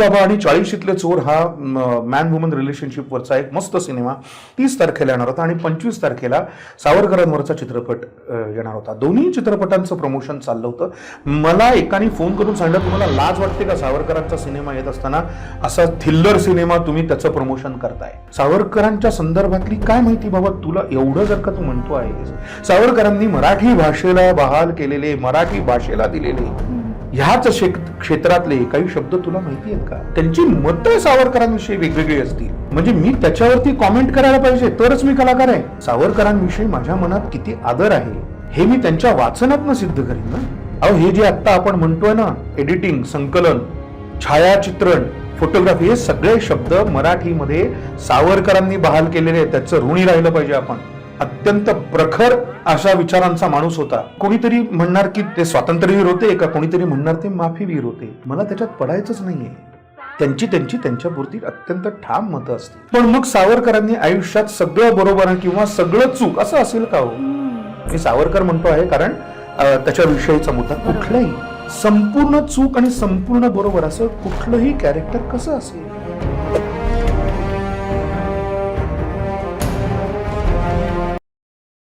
बाबा आणि चाळीशीतले चोर हा मॅन वुमन रिलेशनशिपवरचा एक मस्त सिनेमा तीस तारखेला येणार होता आणि पंचवीस तारखेला सावरकरांवरचा चित्रपट येणार होता. दोन्ही चित्रपटांचं प्रमोशन चाललं होतं. मला एकाने फोन करून सांगितलं तुम्हाला लाज वाटते का सावरकरांचा सिनेमा येत असताना? असा थिल्लर सिनेमा तुम्ही त्याचं प्रमोशन करताय. सावरकरांच्या संदर्भातली काय माहिती बाबा? तुला एवढं जर का तू म्हणतो आहेस सावरकरांनी मराठी भाषेला बहाल केलेले मराठी भाषेला दिलेले. ह्याच क्षेत्रातले काही शब्द तुला माहिती आहेत का? त्यांची मतं सावरकरांविषयी वेगवेगळी असतील. म्हणजे मी त्याच्यावरती कॉमेंट करायला पाहिजे तरच मी कलाकार आहे. सावरकरांविषयी माझ्या मनात किती आदर आहे हे मी त्यांच्या वाचनातनं सिद्ध करीन ना? अहो हे जे आता आपण म्हणतोय ना एडिटिंग संकलन छायाचित्रण फोटोग्राफी हे सगळे शब्द मराठीमध्ये सावरकरांनी बहाल केलेले आहेत. त्याचं ऋणी राहिलं पाहिजे आपण. अत्यंत प्रखर अशा विचारांचा माणूस होता. कोणीतरी म्हणणार की ते स्वातंत्र्यवीर होते का? कोणीतरी म्हणणार ते माफीवीर होते. मला त्याच्यात पडायचंच नाहीये. त्यांची त्यांची त्यांच्यापुरती अत्यंत ठाम मतं असतील. पण मग सावरकरांनी आयुष्यात सगळं बरोबर किंवा सगळं चूक असं असेल का हो? मी सावरकर म्हणतो आहे कारण त्याच्याविषयीचा मुद्दा कुठलाही. संपूर्ण चूक आणि संपूर्ण बरोबर असं कुठलंही कॅरेक्टर कसं असेल?